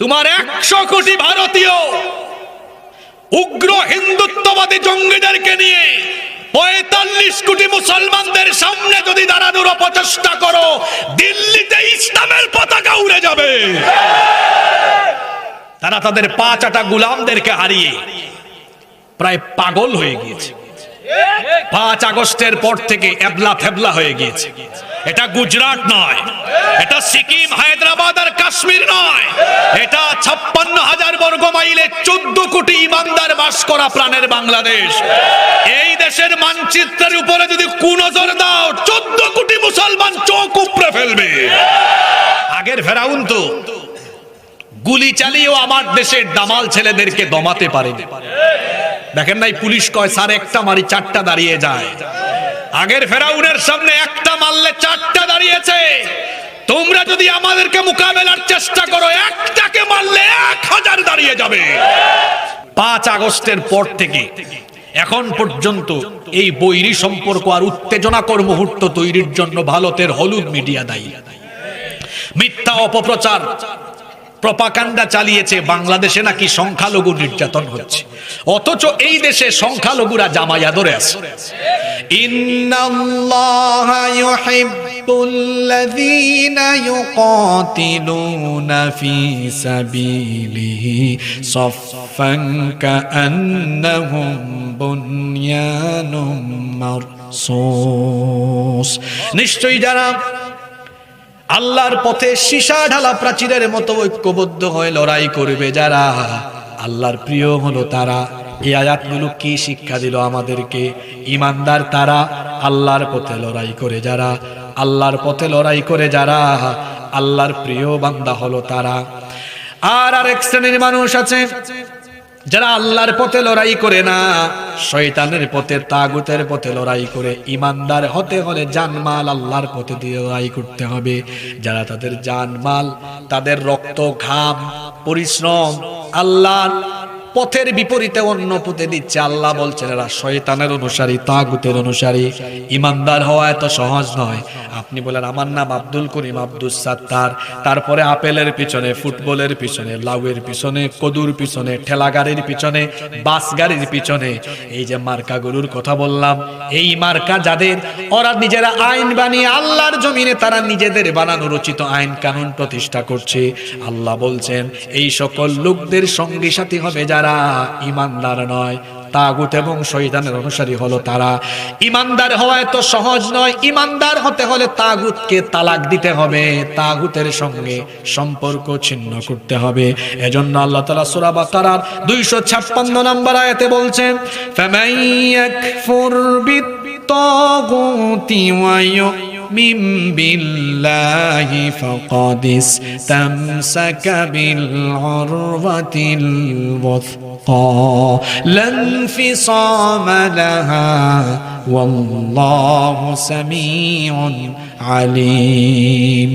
তোমার একশো কোটি ভারতীয় উগ্র হিন্দুত্ববাদী জঙ্গিদেরকে নিয়ে পঁয়তাল্লিশ কোটি মুসলমানদের সামনে যদি দাঁড়ানোর অপচেষ্টা করো, দিল্লিতে ইসলামের পতাকা উড়ে যাবে। তারা তাদের পাঁচ আটা গুলামদেরকে হারিয়ে প্রায় পাগল হয়ে গিয়েছে। পাঁচ আগস্টের পর থেকে এবলা ফেবলা হয়ে গিয়েছে। এটা গুজরাট নয়, এটা সিকিম, হায়দ্রাবাদ আর কাশ্মীর নয়। এটা ছাপ্পান্ন হাজার বর্গ মাইলে চোদ্দ কোটি ইমানদার বাস করা প্রাণের বাংলাদেশ। এই দেশের মানচিত্রের উপরে যদি কুনজর দাও, চোদ্দ কোটি মুসলমান চোখ উপড়ে ফেলবে। আগের ফেরাউন তো গুলি চালিয়েও আমার দেশের দামাল ছেলেদেরকে দমাতে পারেনি। দেখেন নাই, পুলিশ কয়, স্যার, একটা মারি চারটা দাঁড়িয়ে যায়। আগের ফেরাউনের সামনে একটা মারলে চারটা দাঁড়িয়েছে। তোমরা যদি আমাদেরকে মোকাবেলার চেষ্টা করো, একটাকে মারলে এক হাজার দাঁড়িয়ে যাবে। পাঁচ আগস্টের পর থেকে এখন পর্যন্ত এই বৈরী সম্পর্ক আর উত্তেজনাকর মুহূর্ত তৈরির জন্য ভারতের হলুদ মিডিয়া দায়ী। মিথ্যা অপপ্রচার প্রপাকাণ্ডা চালিয়েছে বাংলাদেশে নাকি সংখ্যালঘু নির্যাতন হচ্ছে। অথচ এই দেশে সংখ্যালঘুরা জামাইয়া ধরে আছে। ইন্নাল্লাহা ইউহিব্বুল্লাযীনা ইউকাতিলুনা ফী সাবিলিহি সাফফান কাআন্নাহুম বুনয়ানুম মারসুস। নিশ্চয়ই যারা আল্লাহর পথে সীসা ঢালা প্রাচীরের মতো ঐক্যবদ্ধ হয়ে লড়াই করবে যারা। আল্লাহর প্রিয় হলো তারা। এই আয়াতগুলো কি শিক্ষা দিল আমাদেরকে? ইমানদার তারা আল্লাহর পথে লড়াই করে যারা। আল্লাহর পথে লড়াই করে যারা। আল্লাহর প্রিয় বান্দা হলো তারা। আর আরেক শ্রেণির মানুষ আছে। যারা আল্লাহর পথে লড়াই করে না, শয়তানের পথে, তাগুতের পথে লড়াই করে, ইমানদার হতে হলে জানমাল আল্লাহর পথে দিয়ে লড়াই করতে হবে। যারা তাদের জানমাল, তাদের রক্ত, ঘাম, পরিশ্রম, আল্লাহর পথের বিপরীতে অন্য পথে দিচ্ছে। আল্লাহ বলছেন, এরা শয়তানের অনুসারী, তাগুতের অনুসারী। ইমানদার হওয়া এত সহজ নয়। আপনি বলেন, আমার নাম আব্দুল করিম আব্দুল সাত্তার। তারপরে আপেলের পিছনে, ফুটবলের পিছনে, লাউয়ের পিছনে, কদুর পিছনে ঠেলা গাড়ির পিছনে বাস গাড়ির পিছনে। এই যে মার্কা গরুর কথা বললাম, এই মার্কা যাদের, ওরা নিজেরা আইন বানিয়ে আল্লাহর জমিনে তারা নিজেদের বানানো রচিত আইন কানুন প্রতিষ্ঠা করছে। আল্লাহ বলছেন, এই সকল লোকদের সঙ্গী সাথী হবে যারা যারা ইমানদার নয়। তাগুত এবং শহীদানের অনুসারী হলো তারা। ইমানদার হওয়া এত সহজ নয়। ইমানদার হতে হলে তাগুতকে তালাক দিতে হবে। তাগুতের সঙ্গে সম্পর্ক ছিন্ন করতে হবে। এজন্য আল্লাহ তালা সুরা বাকারার দুইশো ছাপ্পান্ন নাম্বার আয়াতে বলছেন ফ্যামাইয়াক ফুরবিত তাগুতি ইয়া ويؤمن بالله فقد استمسك بالعروة الوثقى لا انفصام لها والله سميع عليم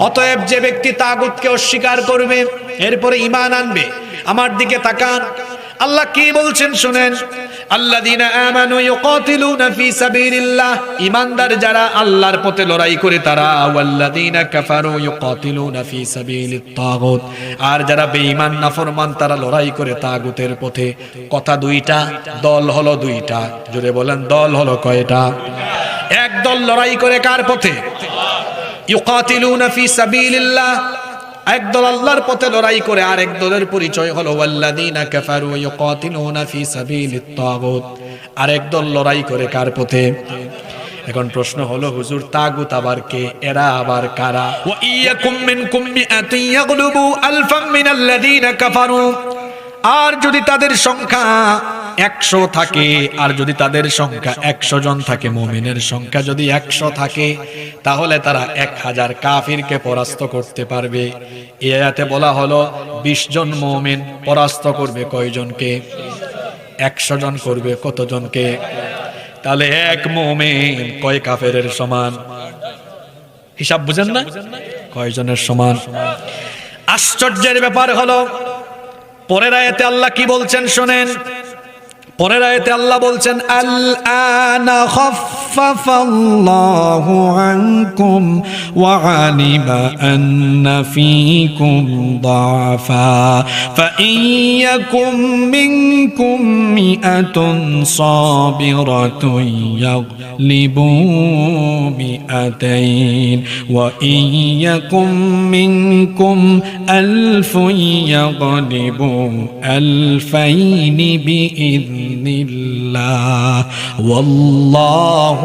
অতএব যে ব্যক্তি তাগুতকে অস্বীকার করবে এরপরে ইমান আনবে আমার দিকে তাকান আল্লাহ কি বলছেন শুনেন আমানু যারা আল্লাহর পথে লড়াই করে, তারা আর যারা নাফরমান, তারা লড়াই করে তাগুতের পথে। কথা দুইটা, দল হলো দুইটা। জোরে বলেন, দল হলো কয়টা? এক দল লড়াই করে কার পথে? ইউকাতিলুনা ফি সাবিলিল্লাহ। একদল আল্লাহর পথে লড়াই করে আর এক দলের পরিচয় হলো, ওয়াল্লাযীনা কাফারু ইউকাতিলুনা ফি সাবিলিত তাগুত। আর এক দল লড়াই করে কার পথে? এখন প্রশ্ন হলো, হুজুর, তাগুত আবার কে? এরা আবার কারা? ওয়া ইয়াকুম মিনকুম মিআতুন ইয়াগলুবু আলফাম মিনাল্লাযীনা কাফারু। আর যদি তাদের সংখ্যা একশো থাকে, আর যদি তাদের সংখ্যা একশো জন থাকে, মুমিনের সংখ্যা যদি একশো থাকে, তাহলে তারা এক হাজার কাফিরকে পরাস্ত করতে পারবে। এ আয়াতে বলা হলো, বিশ জন মুমিন পরাস্ত করবে কয়জনকে? একশো জন করবে কতজনকে? তাহলে এক মুমিন কয় কাফের সমান? হিসাব বুঝেন না? কয়জনের সমান? আশ্চর্যের ব্যাপার হলো, পরের আয়াতে আল্লাহ কি বলছেন শোনেন পরের আয়তে আল্লাহ বলছেন আল আনা خفف الله عنكم وعلم أن فيكم ضعفا فإن يكن منكم مئة صابرة يغلبوا مئتين وإن يكن منكم ألف يغلبوا ألفين بإذن الله والله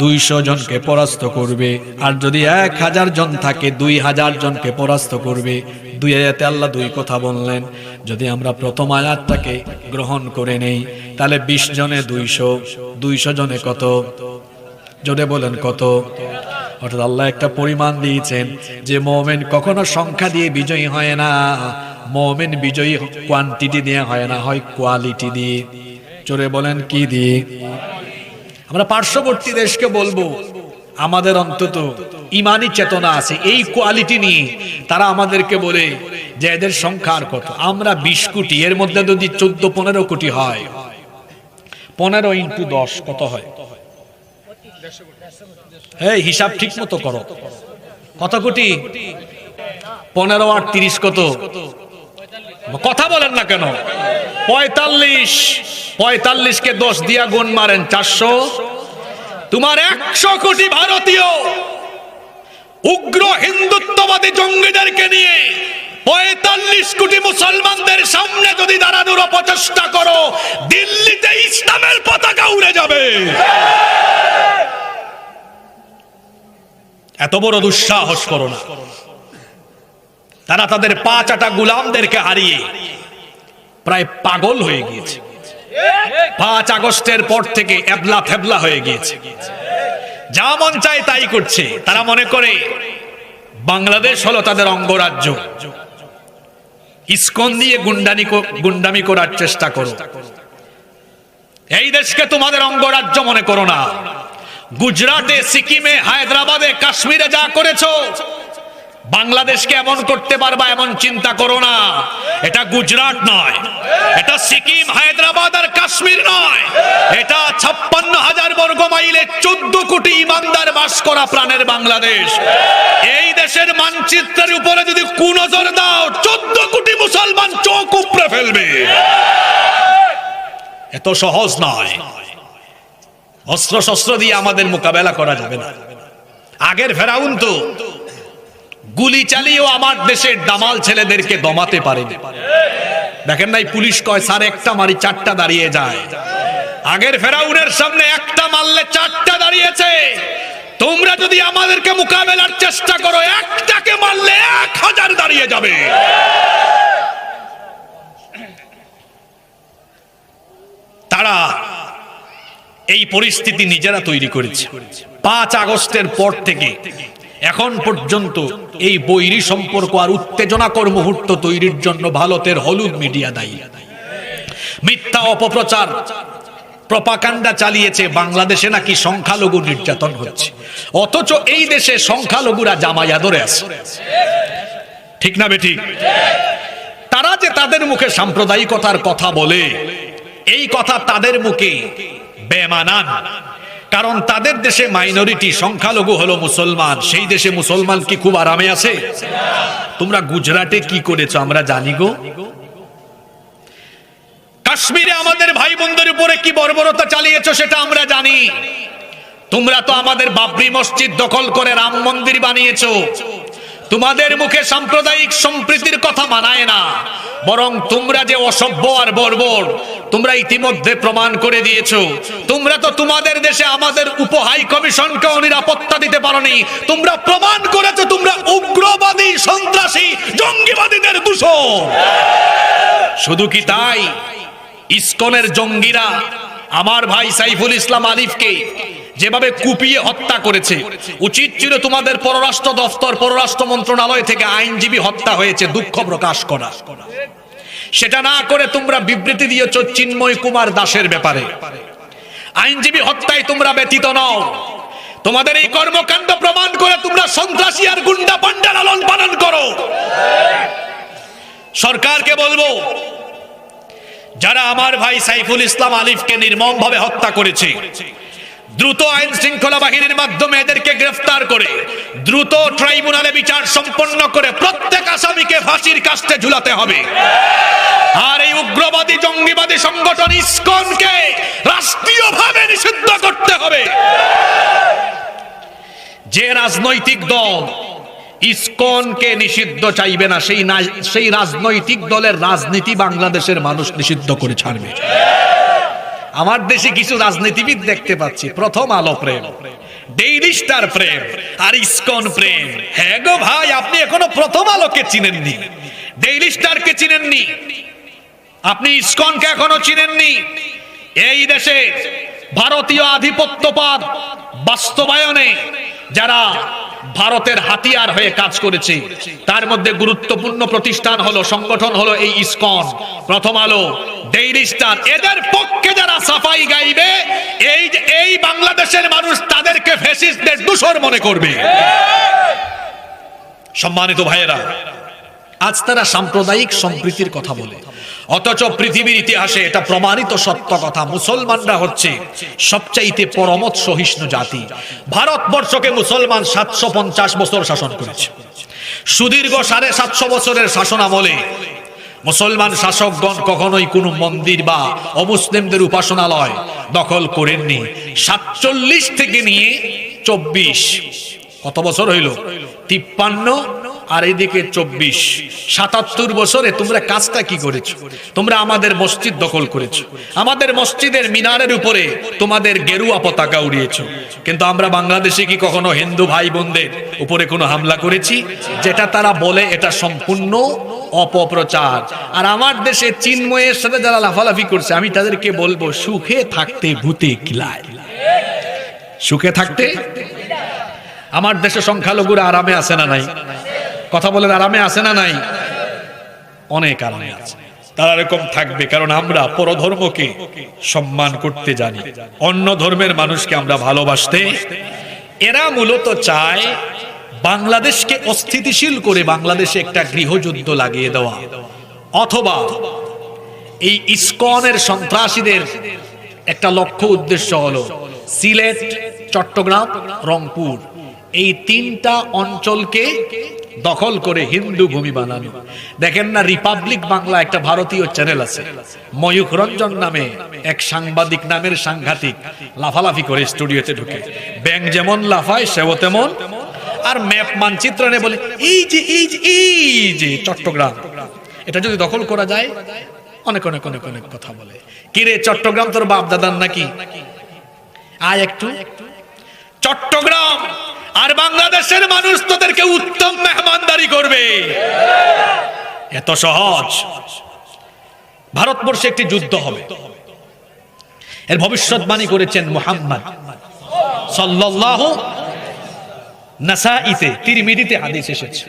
দুইশো জনকে পরাস্ত করবে। আর যদি এক হাজার জন থাকে, দুই হাজার জনকে পরাস্ত করবে। দুই আয়াতে আল্লাহ দুই কথা বললেন। যদি আমরা প্রথম আয়াতটাকে গ্রহণ করে নেই, তাহলে বিশ জনে দুইশো দুইশো জনে কত? জোরে বলেন কত? অর্থাৎ আল্লাহ একটা পরিমাণ দিয়েছেন যে মোমেন কখনো সংখ্যা দিয়ে বিজয়ী হয় না। মোমেন বিজয়ী কোয়ান্টিটি দিয়ে হয় না, হয় কোয়ালিটি দিয়ে। জোরে বলেন কি দিয়ে? আমরা পার্শ্ববর্তী দেশকে বলব, আমাদের অন্তত ইমানি চেতনা আছে। এই কোয়ালিটি নিয়ে তারা আমাদেরকে বলে যে এদের সংখ্যা আর কত। আমরা বিশ কোটি, এর মধ্যে যদি চোদ্দ, পনেরো কোটি হয়, পনেরো ইন্টু দশ কত হয়? হ্যাঁ হিসাব ঠিক মতো করো। কত কোটি? পনেরো আর তিরিশ কত? কথা বলেন না কেন? পঁয়তাল্লিশ পঁয়তাল্লিশ কে দশ দিয়া গুণ মারেন চারশো। তোমার একশো কোটি ভারতীয় উগ্র হিন্দুত্ববাদী জঙ্গিদেরকে নিয়ে পঁয়তাল্লিশ কোটি মুসলমানদের সামনে যদি দাঁড়ানোর অপচেষ্টা করো, দিল্লিতে ইসলামের পতাকা উড়ে যাবে। এত বড় দুঃসাহস করো না। তারা তাদের পাঁচ আটা গুলামদেরকে হারিয়ে প্রায় পাগল হয়ে গিয়েছে। পাঁচ আগস্টের পর থেকে এবলা ফেবলা হয়ে গিয়েছে। যা মন চায় তাই করছে। তারা মনে করে বাংলাদেশ হলো তাদের অঙ্গরাজ্য। ইস্কন দিয়ে গুন্ডানি গুন্ডামি করার চেষ্টা করো। এই দেশকে তোমাদের অঙ্গরাজ্য মনে করো না। গুজরাটে, সিকিমে, হায়দ্রাবাদে, কাশ্মীরে যা করেছ বাংলাদেশকে এমন করতে পারবা এমন চিন্তা করো না। এটা গুজরাট নয়, এটা সিকিম, হায়দ্রাবাদ আর কাশ্মীর নয়। এটা ছাপ্পান্ন হাজার বর্গ মাইলে চোদ্দ কোটি ইমানদার বাস করা প্রাণের বাংলাদেশ। এই দেশের মানচিত্রের উপরে যদি কুনজর দাও, চোদ্দ কোটি মুসলমান চোখ উপড়ে ফেলবে। এত সহজ নয়। অস্ত্র শস্ত্র দিয়ে আমাদের মোকাবেলা করা যাবে না। আগের ফেরাউন তো গুলি চালিয়েও আমার দেশের দামাল ছেলেদেরকে দমাতে পারেনি। দেখেন নাই, পুলিশ কয়, স্যার, একটা মারি, চারটা দাঁড়িয়ে যায়। আগের ফেরাউনের সামনে একটা মারলে চারটা দাঁড়িয়েছে। তোমরা যদি আমাদেরকে মোকাবেলার চেষ্টা করো, একটাকে মারলে এক হাজার দাঁড়িয়ে যাবে। তারা এই পরিস্থিতি নিজেরা তৈরি করেছে। পাঁচ আগস্টের পর থেকে এখন পর্যন্ত এই বৈরী সম্পর্ক আর উত্তেজনাকর মুহূর্ত তৈরির জন্য ভারতের হলুদ মিডিয়া দায়ী। মিথ্যা অপপ্রচার, প্রপাকাণ্ডা চালিয়েছে বাংলাদেশে নাকি সংখ্যালঘু নির্যাতন হচ্ছে। অথচ এই দেশে সংখ্যালঘুরা জামাই আদরে আছে। ঠিক না বেঠিক তারা যে তাদের মুখে সাম্প্রদায়িকতার কথা বলে, এই কথা তাদের মুখে বেমানান। কারণ তাদের দেশে মাইনরিটি সংখ্যালঘু হলো মুসলমান। সেই দেশে মুসলমান কি খুব আরামে আছে? তোমরা গুজরাটে কি করেছ আমরা জানি গো। কাশ্মীরে আমাদের ভাই বোনদের উপরে কি বর্বরতা চালিয়েছো সেটা আমরা জানি। তোমরা তো আমাদের বাবরি মসজিদ দখল করে রাম মন্দির বানিয়েছ। তোমাদের মুখে সাম্প্রদায়িক সম্প্রীতির কথা মানায় না। বরং তোমরা যে অসভ্য আর বর্বর তোমরা ইতিমধ্যে প্রমাণ করে দিয়েছ। তোমরা তো তোমাদের দেশে আমাদের উপহাই কমিশনকেও নিরাপত্তা দিতে পারোনি। তোমরা প্রমাণ করেছ, তোমরা উগ্রবাদী, সন্ত্রাসী, জঙ্গিবাদীদের দূষণ শুধু কি তাই? ইস্কনের জঙ্গিরা আমার ভাই সাইফুল ইসলাম আলিফকে যেভাবে কুপিয়ে হত্যা করেছে, উচিত ছিল তোমাদের পররাষ্ট্র দফতর, পররাষ্ট্র মন্ত্রণালয় থেকে আইনজীবী হত্যা হয়েছে, দুঃখ প্রকাশ করা। সেটা না করে তোমরা বিবৃতি দিয়েছ চিন্ময় কুমার দাসের ব্যাপারে। আইনজীবী হত্যায় তোমরা ব্যতীত নও। তোমাদের এই কর্মকাণ্ড প্রমাণ করে তোমরা সন্ত্রাসী আর গুন্ডা পান্ডা লালন পালন করো। সরকারকে বলব, যারা আমার ভাই সাইফুল ইসলাম আলিফকে নির্মমভাবে হত্যা করেছে দ্রুত আইন শৃঙ্খলা বাহিনীর মাধ্যমে এদেরকে গ্রেফতার করে, দ্রুত ট্রাইব্যুনালে বিচার সম্পন্ন করে প্রত্যেক আসামিকে ফাঁসির কাস্টে ঝুলাতে হবে। আর এই উগ্রবাদী, জঙ্গিবাদী সংগঠন ইসকনকে রাষ্ট্রীয়ভাবে নিষিদ্ধ করতে হবে। যে রাজনৈতিক দল ইসকনকে নিষিদ্ধ চাইবে না, সেই সেই রাজনৈতিক দলের রাজনীতি বাংলাদেশের মানুষ নিষিদ্ধ করে ছাড়বে। আমার দেশে কিছু রাজনীতিবিদ দেখতে পাচ্ছি। প্রথম আলো প্রেম। ডেইলি স্টার প্রেম, আর ইসকন প্রেম। হ্যাঁ গো ভাই, আপনি এখনও প্রথম আলোকে চিনেননি। ডেইলি স্টারকে চিনেননি। আপনি ইসকনকে এখনও চিনেননি। এই দেশে ভারতীয় আধিপত্যবাদ বাস্তবায়নে যারা ভারতের হাতিয়ার হয়ে কাজ করেছে, তার মধ্যে গুরুত্বপূর্ণ প্রতিষ্ঠান হলো, সংগঠন হলো এই ইসকন। প্রথম আলো ডেইলি স্টার এদের পক্ষে সাফাই গাইবে, এই যে- এই বাংলাদেশের মানুষ তাদেরকে ফ্যাসিস্টদের দূষর মনে করবে। সম্মানিত ভাইয়েরা, আজ তারা সাম্প্রদায়িক সম্প্রীতির কথা বলে। অথচ পৃথিবীর ইতিহাসে এটা প্রমাণিত সত্য কথা, মুসলমানরা হচ্ছে সবচাইতে পরমত সহিষ্ণু জাতি। ভারতবর্ষকে মুসলমান সাতশো পঞ্চাশ বছর শাসন করেছে। সুদীর্ঘ সাড়ে সাতশো বছরের শাসন আমলে মুসলমান শাসকগণ কখনোই কোনো মন্দির বা অমুসলিমদের উপাসনালয় দখল করেননি। সাতচল্লিশ থেকে নিয়ে চব্বিশ। কত বছর হইল? তিপ্পান্ন আর এদিকে চব্বিশ, সাতাত্তর বছরে তোমরা কাজটা কি করেছ? তোমরা আমাদের মসজিদ দখল করেছ। আমাদের মসজিদের মিনারের উপরে তোমাদের গেরুয়া পতাকা উড়িয়েছো। কিন্তু আমরা বাংলাদেশে কি কখনো হিন্দু ভাই বোনদের উপরে কোনো হামলা করেছি? যেটা তারা বলে এটা সম্পূর্ণ অপপ্রচার। আর আমার দেশে চিন্ময়ের সাথে যারা লাফালাফি করছে, আমি তাদেরকে বলব, সুখে থাকতে ভূতে কিলায় সুখে থাকতে? আমার দেশে সংখ্যালঘুরা আরামে আছে না নাই? কথা বলেন আরামে আছে না নাই? অনেক আরামে আছে। তারা এরকম থাকবে, কারণ আমরা পরধর্মকে সম্মান করতে জানি। অন্য ধর্মের মানুষকে আমরা ভালোবাসতে, এরা মূলত চায় বাংলাদেশকে অস্থিতিশীল করে বাংলাদেশে একটা গৃহযুদ্ধ লাগিয়ে দেওয়া। অথবা এই ইস্কনের সন্ত্রাসীদের একটা লক্ষ্য উদ্দেশ্য হলো সিলেট, চট্টগ্রাম, রংপুর। এই তিনটা অঞ্চলকে দখল করে হিন্দু ভূমি বানানো। দেখেন না রিপাবলিক বাংলা একটা ভারতীয় চ্যানেল আছে। ময়ূখ রঞ্জন নামে এক সাংবাদিক নামের সাংঘাতিক লাফালাফি করে স্টুডিওতে ঢুকে। ব্যাংক যেমন লাফায়, সেও তেমন। আর ম্যাপ মানচিত্র এনে বলে, এই যে এই যে এই যে, চট্টগ্রাম। এটা যদি দখল করা যায়, অনেক অনেক অনেক অনেক কথা বলে। কিরে চট্টগ্রাম তোর বাপ দাদার নাকি? আয় একটু। চট্টগ্রাম! বাংলাদেশের মানুষ তোদেরকে উত্তম মেহমানদারি করবে। এত সহজ। ভারতবর্ষে একটি যুদ্ধ হবে। এর ভবিষ্যৎবাণী করেছেন মুহাম্মদ সাল্লাল্লাহু নাসাইতে তিরমিজিতে হাদিস এসেছে।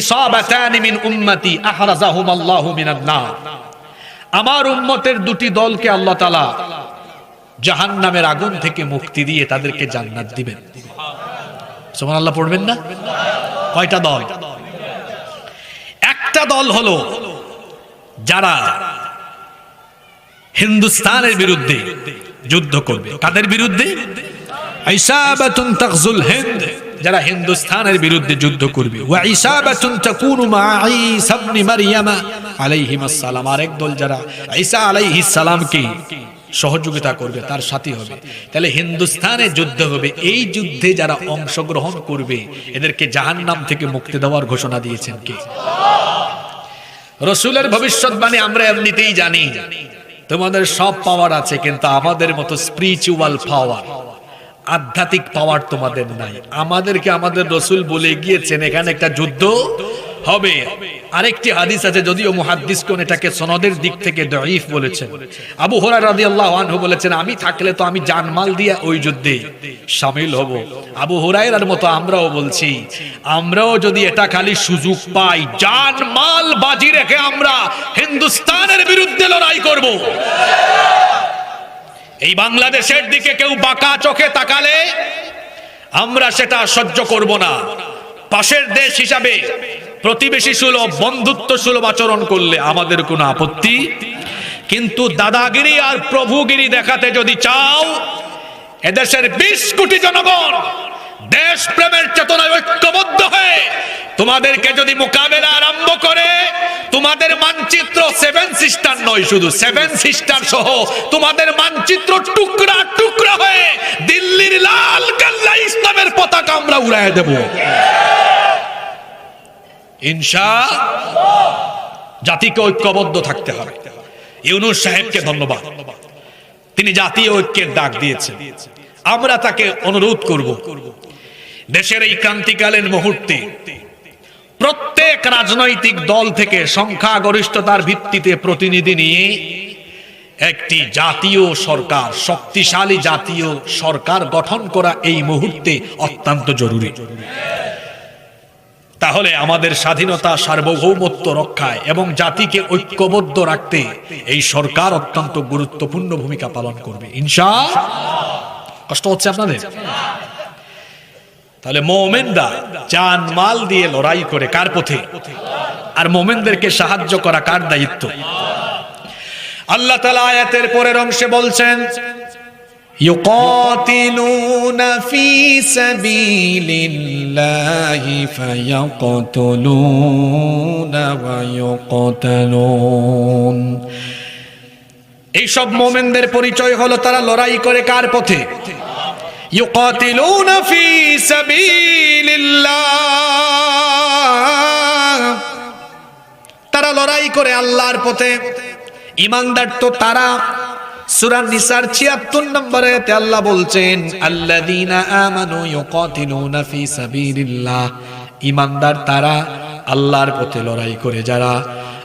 ইসাবাতানি মিন উম্মতি আহরাজাহুম আল্লাহু মিনান নার। আমার উম্মতের দুটি দলকে আল্লাহ তাআলা জাহান্নামের আগুন থেকে মুক্তি দিয়ে তাদেরকে জান্নাত দিবেন। সুবহানাল্লাহ পড়বেন না? কয়টা দল? একটা দল হলো যারা হিন্দুস্তানের বিরুদ্ধে যুদ্ধ করবে। কাদের বিরুদ্ধে? যারা হিন্দুস্তানের বিরুদ্ধে যুদ্ধ করবে। আরেক দল যারা ঈসা আলাইহিস সালামকে সহযোগিতা করবে, তার সাথী হবে। তাহলে হিন্দুস্তানে যুদ্ধ হবে। এই যুদ্ধে যারা অংশগ্রহণ করবে, এদেরকে জাহান্নাম থেকে মুক্তি দেওয়ার ঘোষণা দিয়েছেন কে? রসুলের ভবিষ্যৎবাণী আমরা এমনিতেই জানি। তোমাদের সব পাওয়ার আছে, কিন্তু আমাদের মতো স্পিরিচুয়াল পাওয়ার আধ্যাত্মিক পাওয়ার তোমাদের নাই। আমাদেরকে আমাদের রসুল বলে গিয়েছেন, এখানে একটা যুদ্ধ হবে। আরেকটি হাদিস আছে, যদিও মুহাদ্দিস কোন এটাকে সনদের দিক থেকে দঈফ বলেছেন। আবু হুরায়রা রাদিয়াল্লাহু আনহু বলেছেন, আমি থাকলে তো আমি জানমাল দিয়ে ওই যুদ্ধে শামিল হব। আবু হুরায়রার মতো আমরাও বলছি, আমরাও যদি এটা খালি সুযোগ পাই, জানমাল বাজি রেখে আমরা হিন্দুস্তানের বিরুদ্ধে লড়াই করব। এই বাংলাদেশের দিকে কেউ বাঁকা চোখে তাকালে আমরা সেটা সহ্য করব না। পাশের দেশ হিসাবে প্রতিবেশী সুলভ, বন্ধুত্ব সুলভ আচরণ করলে আমাদের কোনো আপত্তি। কিন্তু দাদাগিরি আর প্রভুগিরি দেখাতে যদি চাও, এদেশের বিশ কোটি জনগণ দেশ প্রেমের চেতনায় ঐক্যবদ্ধ হয়ে তোমাদেরকে যদি মোকাবেলা আরম্ভ করে, তোমাদের মানচিত্র সেভেন সিস্টার নয় শুধু, সেভেন সিস্টার সহ তোমাদের মানচিত্র টুকরা টুকরা হয়ে দিল্লির লাল কাল্লা ইসলামের পতাকা আমরা উড়াই দেব। ইনশা জাতিকে ঐক্যবদ্ধ থাকতে হবে। ইউনুস সাহেবকে ধন্যবাদ। তিনি জাতীয় ঐক্যের ডাক দিয়েছেন। আমরা তাকে অনুরোধ করব, দেশের এই ক্রান্তিকালীন মুহূর্তে প্রত্যেক রাজনৈতিক দল থেকে সংখ্যাগরিষ্ঠতার ভিত্তিতে প্রতিনিধি নিয়ে একটি জাতীয় সরকার, শক্তিশালী জাতীয় সরকার গঠন করা এই মুহূর্তে অত্যন্ত জরুরি। তাহলে আমাদের স্বাধীনতা সার্বভৌমত্ব রক্ষায় এবং জাতিকে ঐক্যবদ্ধ রাখতে এই সরকার অত্যন্ত গুরুত্বপূর্ণ ভূমিকা পালন করবে। ইনশা কষ্ট হচ্ছে আপনাদের? তাহলে মোমেনরা জান মাল দিয়ে লড়াই করে কার পথে? আর মোমেনদেরকে সাহায্য করা কার দায়িত্ব? আল্লাহ তালা আয়াতের পরের অংশে বলছেন يقاتلون في سبيل الله فيقتلون ويقتلون এইসব মোমেনদের পরিচয় হলো তারা লড়াই করে কার পথে ইউকাতিলুনা ফি সাবিলিল্লাহ তারা লড়াই করে আল্লাহর পথে ইমানদার তো তারা সূরা নিসার 76 নম্বরে আয়াতে আল্লাহ বলছেন, আল্লাযীনা আমানু ইউকাতিলুনা ফি সাবিলিল্লাহ। ইমানদার তারা আল্লাহর পথে লড়াই করে, যারা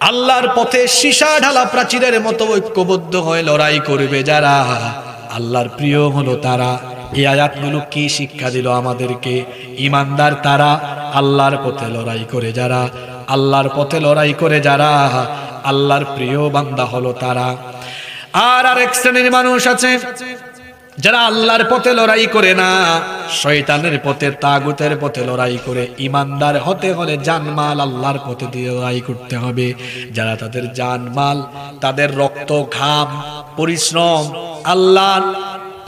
আল্লাহর পথে সীসা ঢালা প্রাচীরের মতো ঐক্যবদ্ধ হয়ে লড়াই করবে যারা। আল্লাহর প্রিয় হলো তারা। এই আয়াতগুলো কি শিক্ষা দিল আমাদেরকে? ইমানদার তারা আল্লাহর পথে লড়াই করে যারা। আল্লাহর পথে লড়াই করে যারা। আল্লাহর প্রিয় বান্দা হলো তারা। আর আরেক শ্রেণির মানুষ আছে। যারা আল্লাহর পথে লড়াই করে না, শয়তানের পথে, তাগুতের পথে লড়াই করে, ইমানদার হতে হলে জানমাল আল্লাহর পথে দিয়ে লড়াই করতে হবে। যারা তাদের জানমাল, তাদের রক্ত, ঘাম, পরিশ্রম, আল্লাহর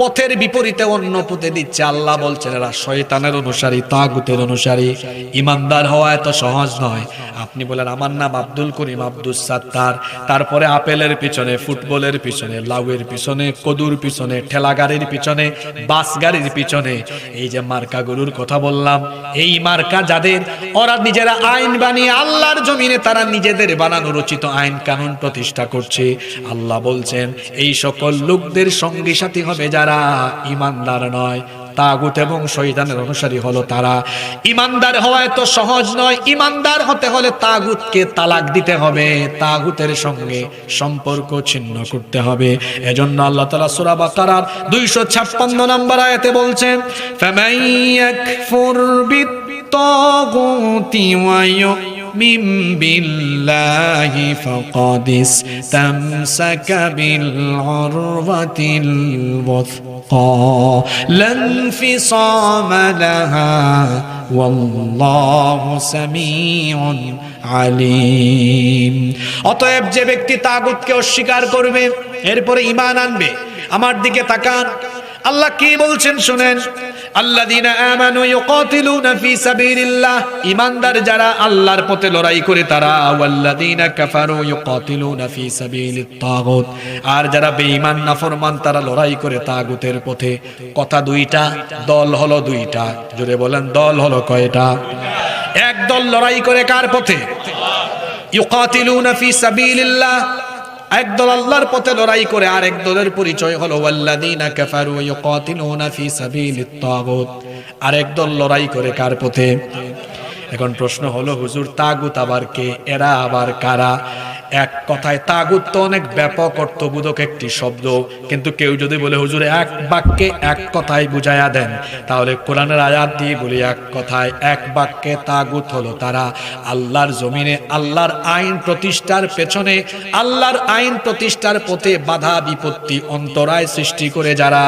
পথের বিপরীতে অন্য পথে দিচ্ছে। আল্লাহ বলছেন, এরা শয়তানের অনুসারী, তাগুতের অনুসারী। ইমানদার হওয়া এত সহজ নয়। আপনি বলেন, আমার নাম আব্দুল করিম আব্দুল সাত্তার। তারপরে আপেলের পিছনে, ফুটবলের পিছনে, লাউয়ের পিছনে, কদুর পিছনে ঠেলা গাড়ির পিছনে বাস গাড়ির পিছনে। এই যে মার্কা গরুর কথা বললাম, এই মার্কা যাদের, ওরা নিজেরা আইন বানিয়ে আল্লাহর জমিনে তারা নিজেদের বানানো রচিত আইন কানুন প্রতিষ্ঠা করছে। আল্লাহ বলছেন, এই সকল লোকদের সঙ্গী সাথী হবে যারা যারা ইমানদার নয়। তাগুত এবং শহীদানের অনুসারী হলো তারা। ইমানদার হওয়া এত সহজ নয়। ইমানদার হতে হলে তাগুতকে তালাক দিতে হবে। তাগুতের সঙ্গে সম্পর্ক ছিন্ন করতে হবে। এজন্য আল্লাহ তালা সুরা বাকারার দুইশো ছাপ্পান্ন নাম্বার আয়াতে বলছেন ফ্যামাইয়াক ফুরবিত তাগুতি ওয়ায়ু ويؤمن بالله فقد استمسك بالعروة الوثقى لا انفصام لها والله سميع عليم অতএব যে ব্যক্তি তাগুতকে অস্বীকার করবে এরপরে ইমান আনবে আমার দিকে তাকান আল্লাহ কি বলছেন শুনেন? আল্লাযীনা আমানু ইউকাতিলুনা ফি সাবিলিল্লাহ। ইমানদার যারা আল্লাহর পথে লড়াই করে তারা, ওয়াল্লাযীনা কাফারু ইউকাতিলুনা ফি সাবিলিত তাগুত। আর যারা বেঈমান, নাফরমান, তারা লড়াই করে তাগুতের পথে। কথা দুইটা, দল হলো দুইটা। জোরে বলেন, দল হলো কয়টা? এক দল লড়াই করে কার পথে? ইউকাতিলুনা ফি সাবিলিল্লাহ। একদল আল্লাহর পথে লড়াই করে আর এক দলের পরিচয় হলো, ওয়াল্লাযীনা কাফারু ইউকাতিলুনা ফি সাবিলিত তাগুত। আর একদল লড়াই করে কার পথে? এখন প্রশ্ন হলো, হুজুর, তাগুত আবার কে? এরা আবার কারা? এক কথায় তাগুত তো অনেক ব্যাপক অর্থবোধক একটি শব্দ, কিন্তু কেউ যদি বলে, হুজুরে, এক বাক্যে এক কথায় বুঝাইয়া দেন, তাহলে কোরআনের আয়াত দিয়ে বলি, এক কথায় এক বাক্যে তাগুত হলো তারা। আল্লাহর জমিনে আল্লাহর আইন প্রতিষ্ঠার পেছনে আল্লাহর আইন প্রতিষ্ঠার পথে বাধা বিপত্তি অন্তরায় সৃষ্টি করে যারা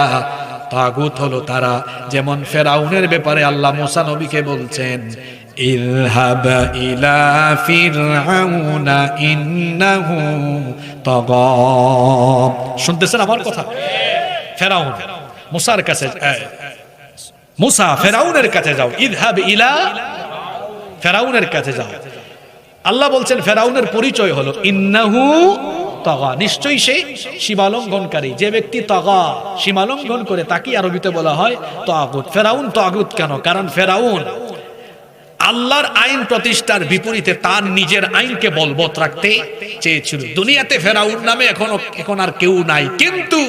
তাগুত হলো তারা। যেমন ফেরাউনের ব্যাপারে আল্লাহ মোসা নবীকে বলছেন ইলহাব ইলা ফিরআউনা ইন্নাহু তাগা শুনতেছেন আমার কথা? ফেরাউন, মুসার কাছে মুসা ফেরাউনের কাছে যাও। ইদহাব ইলা ফেরাউনের কাছে যাও। আল্লাহ বলছেন, ফেরাউনের পরিচয় হলো ইন্নাহু তগা। নিশ্চয়ই সে সীমালঙ্ঘনকারী। যে ব্যক্তি তগা, সীমালঙ্ঘন করে তাকে আরবিতে বলা হয় তাগুত। ফেরাউন তাগুত কেন? কারণ ফেরাউন আল্লাহর আইন প্রতিষ্ঠার বিপরীতে তার নিজের আইনকে বলবৎ রাখতে চেয়েছিল। দুনিয়াতে ফেরাউন নামে এখনও এখন আর কেউ নাই। কিন্তু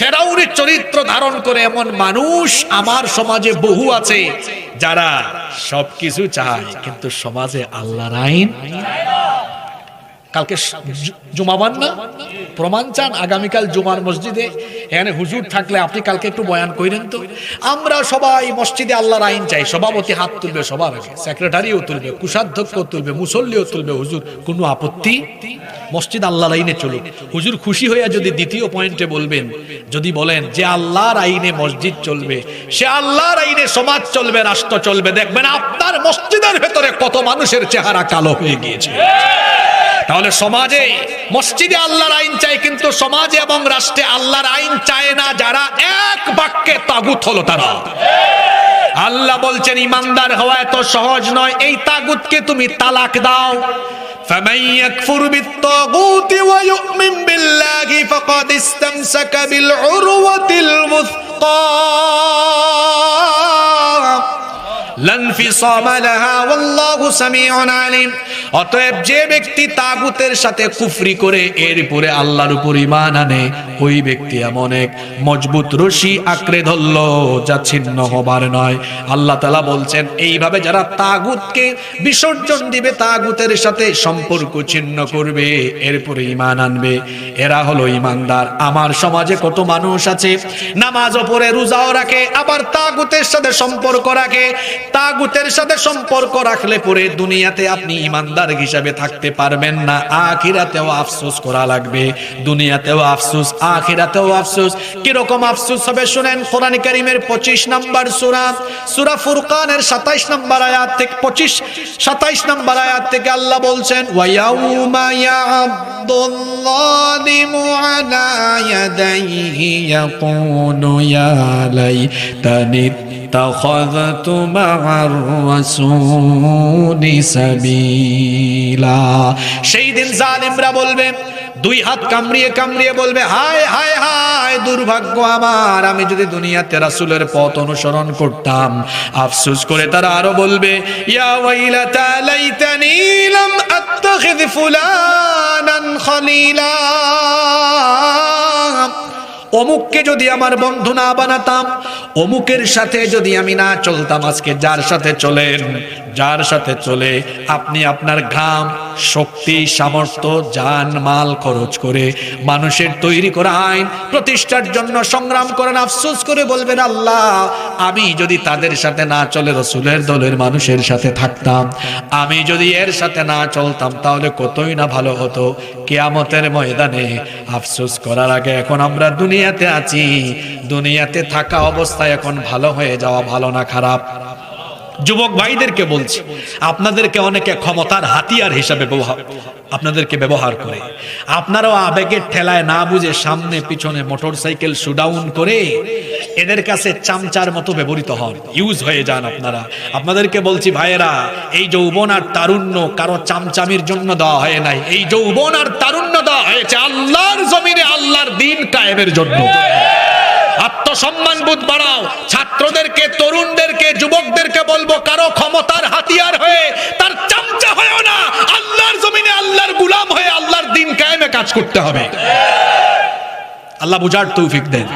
ফেরাউনের চরিত্র ধারণ করে এমন মানুষ আমার সমাজে বহু আছে, যারা সবকিছু চায়, কিন্তু সমাজে আল্লাহর আইন কালকে জুমাবান না? প্রমাণ চান? আগামীকাল জুমার মসজিদে। এখানে হুজুর থাকলে আপনি কালকে একটু বয়ান করেন তো। আমরা সবাই মসজিদে আল্লাহর আইন চাই, সভাপতি হাত তুলবে, সবার আগে। সেক্রেটারিও তুলবে কুষাধ্যক্ষ তুলবে, মুসল্লিও তুলবে, হুজুর, কোনো আপত্তি? মসজিদ আল্লাহর আইনে চলুক। হুজুর খুশি হইয়া যদি দ্বিতীয় পয়েন্টে বলবেন, যদি বলেন যে আল্লাহর আইনে মসজিদ চলবে, সে আল্লাহর আইনে সমাজ চলবে, রাষ্ট্র চলবে, দেখবেন আপনার মসজিদের ভেতরে কত মানুষের চেহারা কালো হয়ে গিয়েছে। তাহলে সমাজে মসজিদে আল্লাহর আইন চাই কিন্তু সমাজে এবং রাষ্ট্রে আল্লাহর আইন চায় না যারা এক বাক্যে তাগুত হলো তারা আল্লাহ বলছেন ইমানদার হওয়া এত সহজ নয় এই তাগুতকে তুমি তালাক দাও فمن يكفر بالطاغوت ويؤمن بالله فقد استمسك بالعروة الوثقى অতএব যে ব্যক্তি তাগুতের সাথে কুফরি করে, এর উপরে আল্লাহর উপর ঈমান আনে, ওই ব্যক্তি এমন এক মজবুত রশি আঁকড়ে ধরল, যা ছিন্ন হবার নয়। আল্লাহ তাআলা বলছেন, এইভাবে যারা তাগুতকে বিসর্জন দিবে, তাগুতের সাথে সম্পর্ক ছিন্ন করবে এরপরে ইমান আনবে। এরা হলো ঈমানদার। আমার সমাজে কত মানুষ আছে নামাজও পড়ে রোজাও রাখে, আবার তাগুতের সাথে সম্পর্ক রাখে তাগুতের সাথে সম্পর্ক রাখলে পরে দুনিয়াতে আপনি ইমানদার হিসাবে থাকতে পারবেন না। আখিরাতেও আফসোস করা লাগবে। দুনিয়াতেও আফসোস, আখিরাতেও আফসোস। কীরকম আফসোস হবে শুনেন, কোরআন করিমের পঁচিশ নাম্বার সুরা সুরা ফুরকানের সাতাইশ নাম্বার আয়াত থেকে, পঁচিশ, সাতাইশ নাম্বার আয়াত থেকে আল্লাহ বলছেন তুমা مع الرسول سبيلا সেই দিন জালিমরা বলবে দুই হাত কামড়িয়ে কামড়িয়ে বলবে হায় হায় হায় দুর্ভাগ্য আমার আমি যদি দুনিয়াতে রাসূলের পথ অনুসরণ করতাম আফসোস করে তারা আরো বলবে ইয়া ওয়াইলাতা লাইতানি লাম আত্তাখিয ফুলানান খলিলা অমুককে যদি আমার বন্ধু না বানাতাম, অমুকের সাথে যদি আমি না চলতাম, আজকে যার সাথে চলেন? যার সাথে চলে আপনি আপনার ঘাম, শক্তি, সামর্থ্য জান মাল খরচ করে মানুষের তৈরি করা আইন প্রতিষ্ঠার জন্য সংগ্রাম করেন। আফসোস করে বলবেন, আল্লাহ, আমি যদি তাদের সাথে না চলে রসুলের দলের মানুষের সাথে থাকতাম, আমি যদি এর সাথে না চলতাম, তাহলে কতই না ভালো হতো। কেয়ামতের ময়দানে আফসোস করার আগে এখন আমরা দুনিয়াতে আছি। দুনিয়াতে থাকা অবস্থায় এখন ভালো হয়ে যাওয়া ভালো না খারাপ। যুবক ভাইদেরকে বলছি, আপনাদেরকে অনেকে ক্ষমতার হাতিয়ার হিসাবে ব্যবহার আপনাদেরকে ব্যবহার করে। আপনারাও আবেগের ঠেলায় না বুঝে সামনে পিছনে মোটর সাইকেল শুডাউন করে এদের কাছে চামচার মতো ব্যবহৃত হন। ইউজ হয়ে যান আপনারা। আপনাদেরকে বলছি ভাইয়েরা, এই যৌবন আর তারুণ্য কারও চামচামির জন্য দেওয়া হয় নাই। এই যৌবন আর তারুণ্য দেওয়া হয়েছে আল্লাহর জমিনে, আল্লাহর দিন কায়েমের জন্য। আত্মসম্মান বোধ বাড়াও। ছাত্রদেরকে, তরুণদেরকে, যুবকদেরকে বলব, কারও ক্ষমতার হাতিয়ার হয়ে, তার চামচা হয়েও না, আল্লাহর জমিনে আল্লাহর গুলাম হয়ে আল্লাহর দিন কায়েমে কাজ করতে হবে। আল্লাহ বুঝার তৌফিক দেন।